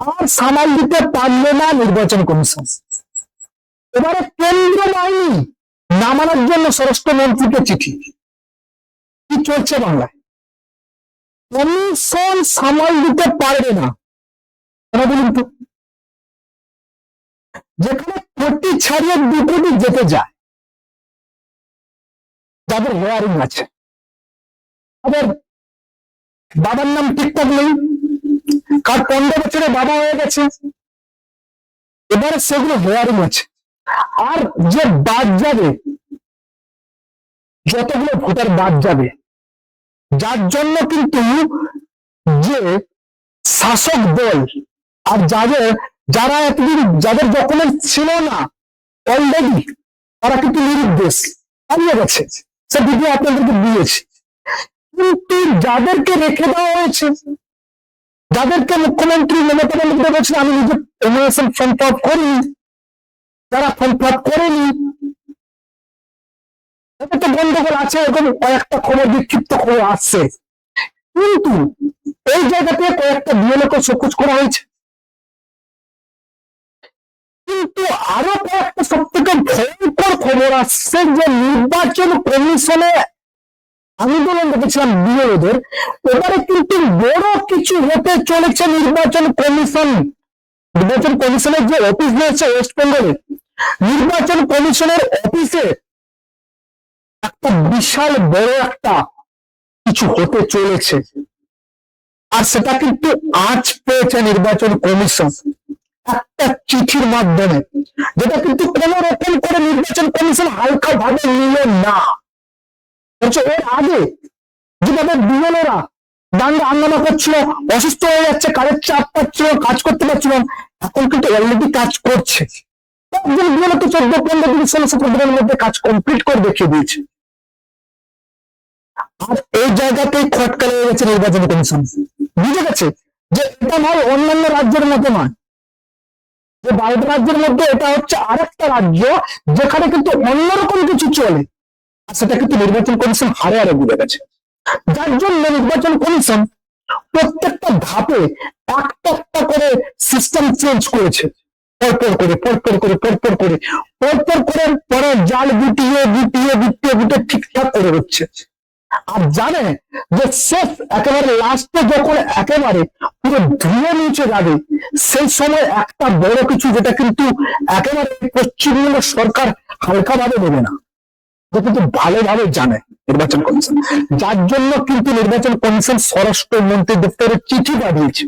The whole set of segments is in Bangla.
আর সামাল দিতে পারল না নির্বাচন কমিশন। এবারে কেন্দ্র বাহিনী নামানোর জন্য স্বরাষ্ট্রমন্ত্রীকে চিঠি। কি চলছে বাংলায়? কমিশন সামাল দিতে পারবে না। কেন বলুন তো? যেখানে কোটি ছাড়িয়ে দু কোটি যেতে যায় যাদের হেয়ারিং আছে। তাদের বাবার নাম ঠিকঠাক নেই। কার পনেরো বছরে বাবা হয়ে গেছে? এবারে সেগুলো হেয়ারিং আছে। আর যে বাদ যাবে, যতগুলো ভোটার বাদ যাবে, যার জন্য কিন্তু যে শাসক দল আর যাদের, যারা এতদিন যাদের ডকুমেন্ট ছিল না অলরেডি তারা কিন্তু নিরুদ্দেশ, হারিয়ে গেছে। সে ভিডিও আপনাদেরকে দিয়েছে। কিন্তু যাদেরকে রেখে দেওয়া হয়েছে যাদেরকে মুখ্যমন্ত্রী মমতা বন্দ্যোপাধ্যায় বলছেন, আমি নিজে এমএসএম ফর্ম ফিল করিনি। যারা ফর্ম ফিল করেনি তো গন্ডগোল আছে, এরকম কয়েকটা খবর বিক্ষিপ্ত খবর আসছে। কিন্তু এই জায়গাতে কয়েকটা বিএলওকে শোকজ করা হয়েছে। কিন্তু আরও কয়েকটা সব থেকে ভয়ঙ্কর খবর আসছে যে নির্বাচন কমিশনে আন্দোলন দেখেছিলাম বিএলওদের এবারে কিন্তু বড় কিছু হতে চলেছে নির্বাচন কমিশন। নির্বাচন কমিশনের যে অফিস রয়েছে ওয়েস্ট বেঙ্গলে নির্বাচন কমিশনের অফিসে একটা বিশাল বড় একটা কিছু হতে চলেছে। আর সেটা কিন্তু আজ পেয়েছে নির্বাচন কমিশন। একটা চিঠির মাধ্যমে, যেটা কিন্তু কোন রকম করে নির্বাচন কমিশন হালকা ভাবে নিল না। বলছে, এর আগে যে যেভাবে বিএলওরা দাঙ্গা হাঙ্গামা করছিল, অসুস্থ হয়ে যাচ্ছে, কাজের চাপ পাচ্ছিল, কাজ করতে পারছিল এখন কিন্তু অলরেডি কাজ করছে। চোদ্দ, পনেরো দিন ষোলো সতেরো দিনের মধ্যে কাজ কমপ্লিট করে দেখিয়ে দিয়েছে। আর এই জায়গাতেই খটকা লেগে গেছে নির্বাচন কমিশন। বুঝে গেছে যে এটা নয় অন্যান্য রাজ্যের মতো নয়। যে বাইরের রাজ্যের মধ্যে এটা হচ্ছে আরেকটা রাজ্য যেখানে কিন্তু অন্যরকম কিছু চলে। সেটা কিন্তু নির্বাচন কমিশন হারে হারে বুঝে গেছে। যার জন্য নির্বাচন কমিশন প্রত্যেকটা ধাপে একটা একটা করে সিস্টেম চেঞ্জ করেছে। পরপর করে পরপর করে পরপর করে পরপর করে পরে জাল গুটিয়ে গুটিয়ে গুটিয়ে গুটিয়ে ঠিকঠাক করে হচ্ছে। আর জানে যে শেষ, একেবারে লাস্টে যখন একেবারে পুরো ধুয়ে নিচে যাবে, সেই সময় একটা বড় কিছু যেটা কিন্তু একেবারে পশ্চিমবঙ্গ সরকার হালকাভাবে নেবে না। কিন্তু ভালোভাবে জানে নির্বাচন কমিশন। যার জন্য কিন্তু নির্বাচন কমিশন স্বরাষ্ট্র মন্ত্রী দপ্তরে চিঠি পাঠিয়েছে।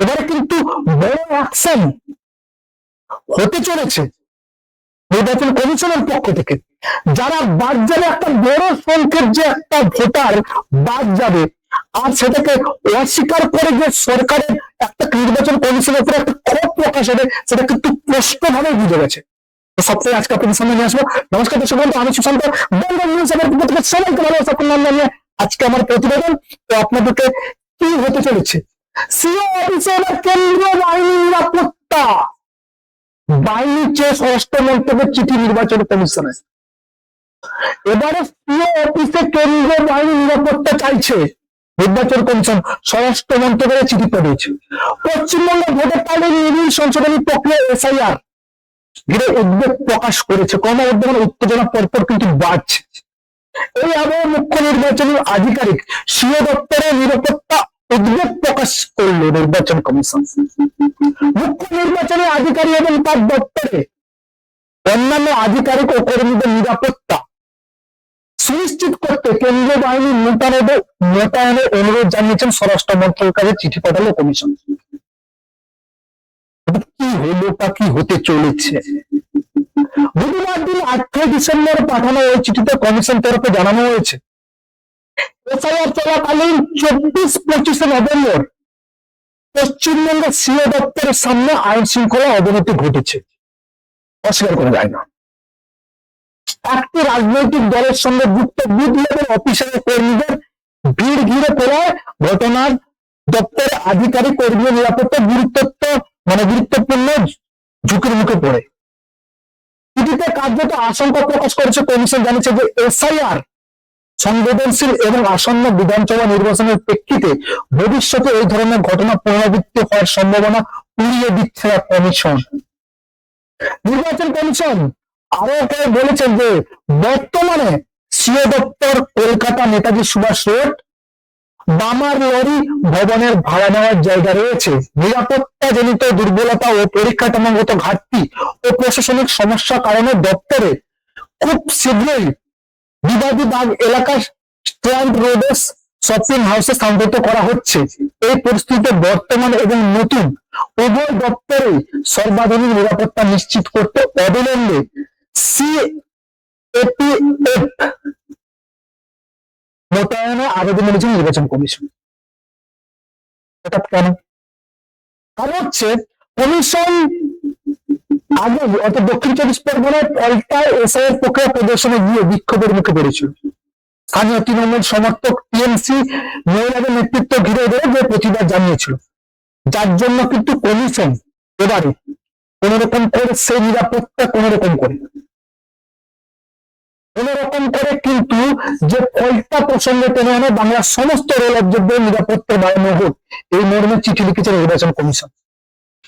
এবারে কিন্তু বড় অ্যাকশন হতে চলেছে নির্বাচন কমিশনের পক্ষ থেকে। যারা বাদ যাবে, একটা বড় সংখ্যক যে একটা ভোটার বাদ যাবে, আর সেটাকে অস্বীকার করে যে সরকারের একটা নির্বাচন কমিশনের উপরে একটা ক্ষোভ প্রকাশ হবে, সেটা কিন্তু স্পষ্টভাবে বুঝে গেছে। সবটাই আজকে আপনাদের সামনে নিয়ে আসব। নমস্কার দর্শক বন্ধু, আমি সুশান্ত। নিউজ সবাইকে ভালোবাসা আপনার নিয়ে আজকে আমার প্রতিবেদন। তো আপনাদেরকে কি হতে চলেছে? সিও কেন্দ্রীয় বাহিনী নিরাপত্তা। বাহিনীর চেয়ে স্বরাষ্ট্র মন্ত্রকের চিঠি নির্বাচন কমিশনে। এবারে সিও অফিসে কেন্দ্রীয় বাহিনী নিরাপত্তা চাইছে। নির্বাচন কমিশন স্বরাষ্ট্র মন্ত্রকের চিঠি পাঠিয়েছে। পশ্চিমবঙ্গের ভোটার নিবিড় সংশোধনী প্রক্রিয়া, এসআইআর। ঘিরে উদ্বেগ প্রকাশ করেছে। ক্রমবর্ধমান উত্তেজনা পরপর কিন্তু বাড়ছে। এই আবহে মুখ্য নির্বাচনী আধিকারিক সিও দপ্তরের নিরাপত্তা উদ্বেগ প্রকাশ করল নির্বাচন কমিশন। মুখ্য নির্বাচনী আধিকারী এবং তার দপ্তরে অন্যান্য আধিকারিক ও কর্মীদের নিরাপত্তা সুনিশ্চিত করতে কেন্দ্রীয় বাহিনী মোতায়েনের মোতায়েনের অনুরোধ জানিয়েছেন স্বরাষ্ট্র মন্ত্রণালয়ের চিঠি পাঠালো কমিশন। হলো তা কি হতে চলেছে। বুধবার দিন আটই ডিসেম্বর পাঠানো ওই চিঠিতে কমিশন তরফে জানানো হয়েছে। এসআইআর চলাকালীন চব্বিশ পঁচিশে নভেম্বর পশ্চিমবঙ্গের সিও দপ্তরের সামনে আইন শৃঙ্খলা অবনতি ঘটেছে। অস্বীকার করা যায় না। একটি রাজনৈতিক দলের সঙ্গে যুক্ত বুথ লেভেল অফিসারের কর্মীদের ভিড় ঘিরে পড়ায় ঘটনার দপ্তরের আধিকারিক কর্মী নিরাপত্তা গুরুত্ব মানে গুরুত্বপূর্ণ ঝুঁকির মুখে পড়ে। চিঠিতে কার্যত আশঙ্কা প্রকাশ করেছে কমিশন, জানিয়েছে যে এসআইআর সংবেদনশীল এবং আসন্ন বিধানসভা নির্বাচনের প্রেক্ষিতে ভবিষ্যতে এই ধরনের ঘটনা পুনরাবৃত্তি হওয়ার সম্ভাবনা উড়িয়ে দিচ্ছে কমিশন। নির্বাচন কমিশন আরও বলেছেন যে বর্তমানে সিও দপ্তর Kolkata Netaji Subhash road Balmer Lawrie ভবনের ভাড়া নেওয়ার জায়গা রয়েছে। নিরাপত্তা জনিত দুর্বলতা ও পরিকাঠামোগত ঘাটতি ও প্রশাসনিক সমস্যার কারণে দপ্তরে খুব শীঘ্রই বিবাদী বাগ এলাকার স্ট্যান্ড রোডে শপিং হাউসে স্থানান্তরিত করা হচ্ছে। এই পরিস্থিতিতে বর্তমান এবং নতুন উভয় দপ্তরে সর্বাধুনিক নিরাপত্তা নিশ্চিত করতে অবিলম্বে সি এপিএফ মোতায়েনে আবেদন করেছে নির্বাচন কমিশন। কেন? কারণ হচ্ছে কমিশন আগে অর্থাৎ দক্ষিণ চব্বিশ পরগনায় এসআই এর প্রক্রিয়া প্রদর্শনে গিয়ে বিক্ষোভের মুখে পড়েছিল। স্থানীয় তৃণমূল সমর্থক টিএমসি মহিলাদের নেতৃত্ব ঘিরে ধরে যে প্রতিবাদ জানিয়েছিল। যার জন্য কিন্তু কমিশন এবারে কোন রকম করে সেই নিরাপত্তা কোন রকম করে যে ফলটা প্রসঙ্গে টেনে আনে বাংলার সমস্ত রেল অবজেক্টদের নিরাপত্তা বাড়ানো হোক এই মর্মে চিঠি লিখেছে নির্বাচন কমিশন।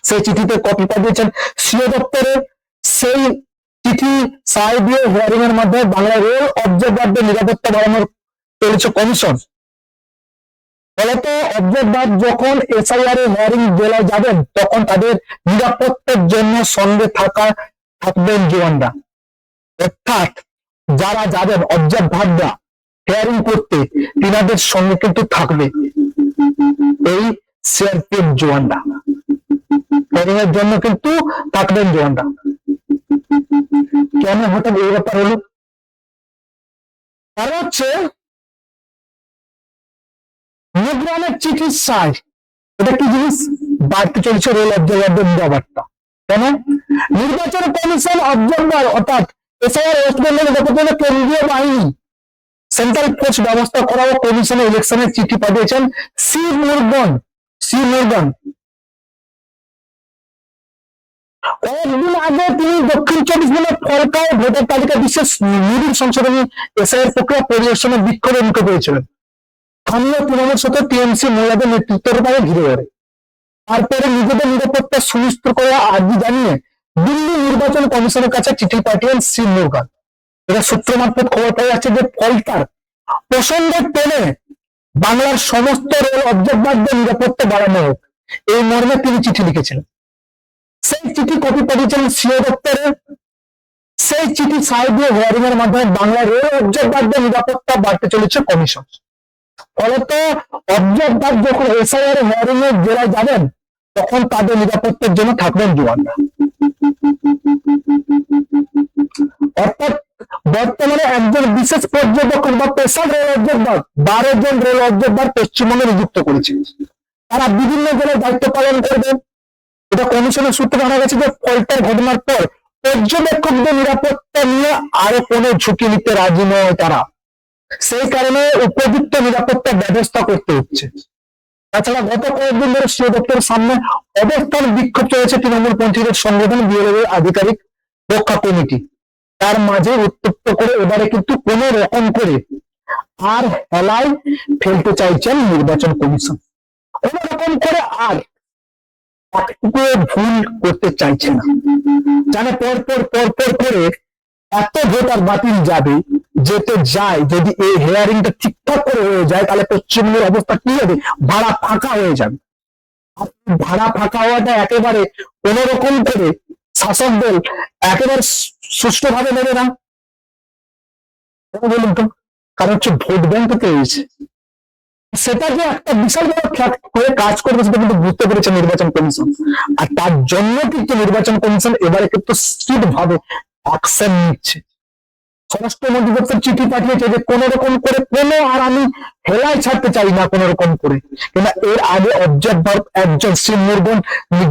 সেই চিঠিতে কপি পাঠিয়েছেন সিও দপ্তরে। সেই চিঠি সাই দিয়ে হিয়ারিং এর মাধ্যমে বাংলা রেল অবজারভারদের নিরাপত্তা বাড়ানোর চলেছে কমিশন। ফলত অবজারভার যখন এসআইআর এর হিয়ারিং জেলায় যাবেন, তখন তাদের নিরাপত্তার জন্য সঙ্গে থাকা, থাকবেন জওয়ানরা। অর্থাৎ যারা যাবেন অবজারভাররা হিয়ারিং করতে তিনাদের সঙ্গে কিন্তু থাকবে। এই সিআরপিএফ জওয়ানরা হিয়ারিং এর জন্য কিন্তু থাকবেন জওয়ানরা কেন হঠাৎ এই ব্যাপার হলো? কারণ হচ্ছে, নিগ্রামের চিকিৎসায় এটা কি জিনিস? বাড়তে চলছে রেল অবজারভারদের নিরাপত্তা কেন? নির্বাচন কমিশন অবজারভার অর্থাৎ এসআইআর ওয়েস্ট বেঙ্গল নিরাপত্তা কেন্দ্রীয় বাহিনী সেন্ট্রাল ফোর্স ব্যবস্থা করা ও কমিশনে ইলেকশনের চিঠি পাঠিয়েছেন সি মুরগন সি মুরগন কয়েকদিন আগে তিনি দক্ষিণ চব্বিশ পরগনার ফলকায় ভোটার তালিকা বিশেষ নিবিড় সংশোধনী এসআইয়ের প্রক্রিয়া পরিদর্শনে বিক্ষোভের মুখে পড়েছিলেন। স্থানীয় তৃণমূল সাথে টিএমসি মহিলাদের নেতৃত্বের তারা ঘিরে ধরে। তারপরে নিজেদের নিরাপত্তা সুনিশ্চিত করার আর্জি জানিয়ে দিল্লি নির্বাচন কমিশনের কাছে চিঠি পাঠিয়েন শ্রী মুরগান এটা সূত্র মারফত খবর পাওয়া যাচ্ছে যে ফলতার প্রসঙ্গের টেনে বাংলার সমস্ত রেল অবজারভারদের নিরাপত্তা বাড়ানো হোক। এই মর্মে তিনি চিঠি লিখেছিলেন সেই চিঠি কপি পাঠিয়েছিলেন সিও দপ্তরে। সেই চিঠি সাই দিয়ে হিয়ারিং এর মাধ্যমে বাংলা রেল অবজারভারদের নিরাপত্তা বাড়তে চলেছে কমিশন। ফলত অবজারভার যখন এসআইআর হিয়ারিং এর জেলায় যাবেন, তখন তাদের নিরাপত্তার জন্য থাকবেন জওয়ানরা। অর্থাৎ বর্তমানে একজন বিশেষ পর্যবেক্ষক বা পেশার রেল অবজারভার বারো জন রেল অবজারভার পশ্চিমবঙ্গে নিযুক্ত করেছে। তারা বিভিন্ন জেলায় দায়িত্ব পালন করবে। এটা কমিশনের সূত্রে জানা গেছে যে ফল্টের ঘটনার পর পর্যবেক্ষকদের নিরাপত্তা নিয়ে আরও কোনো ঝুঁকি নিতে রাজি নয় তারা। সেই কারণে উপযুক্ত নিরাপত্তা ব্যবস্থা করতে হচ্ছে। তাছাড়া গত কয়েকদিন ধরে সিও দপ্তরের সামনে অবস্থান বিক্ষোভ চলেছে তৃণমূল পন্থীদের সংগঠন বিএলএর আধিকারিক রক্ষা কমিটি। তার মাঝে উত্তপ্ত করে এবারে কিন্তু কোন রকম করে আর হেলায় ফেলতে চাইছেন নির্বাচন কমিশন। কোন রকম করে আর একটুকু ভুল করতে চাইছে না। জানে পর পর পর পর করে এত ভোটার বাতিল যাবে, যেতে যায়, যদি এই হেয়ারিংটা ঠিকঠাক করে হয়ে যায়, তাহলে পশ্চিমবঙ্গের অবস্থা কি হবে? ভাড়া ফাঁকা হয়ে যাবে। ভাড়া ফাঁকা হওয়াটা একেবারে কোন রকম করে শাসক দল একেবারে সুষ্ঠুভাবে নেবে না। বলুন তো? কারণ হচ্ছে ভোট ব্যাংক পেয়েছে। সেটা যে একটা বিশাল বড় খ্যাত হয়ে কাজ করবে সেটা কিন্তু বুঝতে পেরেছে নির্বাচন কমিশন। আর তার জন্য কিন্তু নির্বাচন কমিশন এবারে কিন্তু স্ট্রিট ভাবে অ্যাকশন নিচ্ছে স্বরাষ্ট্রমন্ত্রী দপ্তর চিঠি পাঠিয়েছে যে কোন রকম করে কোনো আর আমি হেলায় ছাড়তে চাই না কোন রকম করে। কিংবা এর আগে অবজারভার একজন শ্রী মুরগন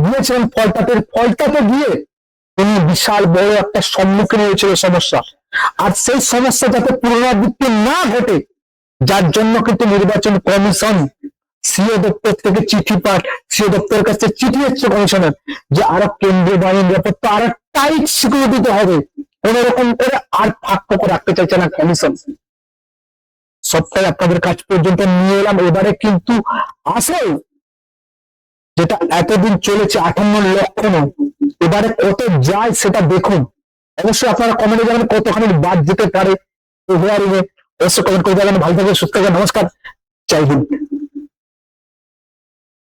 গিয়েছিলেন ফলতাতের ফলতাতে গিয়ে তিনি বিশাল বড় একটা সম্মুখীন হয়েছিল সমস্যা। আর সেই সমস্যা যাতে পুনরাবৃত্তি না ঘটে, যার জন্য কিন্তু নির্বাচন কমিশন সিও দপ্তর থেকে চিঠি পাঠ, সিও দপ্তরের কাছে চিঠি এসছে কমিশনের, যে আরও কেন্দ্রীয় বাহিনী নিরাপত্তা আরও টাইট সিকিউরিটিতে হবে। কোন রকম করে আর ফাঁক করে রাখতে চাইছে না কমিশন। সবটাই আপনাদের কাছ পর্যন্ত নিয়ে এলাম। এবারে কিন্তু আসল যেটা এতদিন চলেছে, আঠান্ন লক্ষ নয় এবারে কত যায় সেটা দেখুন। অবশ্যই আপনারা কমেন্টে জানাবেন কতখানি বাদ যেতে পারে অবশ্যই কমেন্ট করে যাবেন ভালো থাকবেন, সুস্থ থাকবেন, নমস্কার। জয় হিন্দ।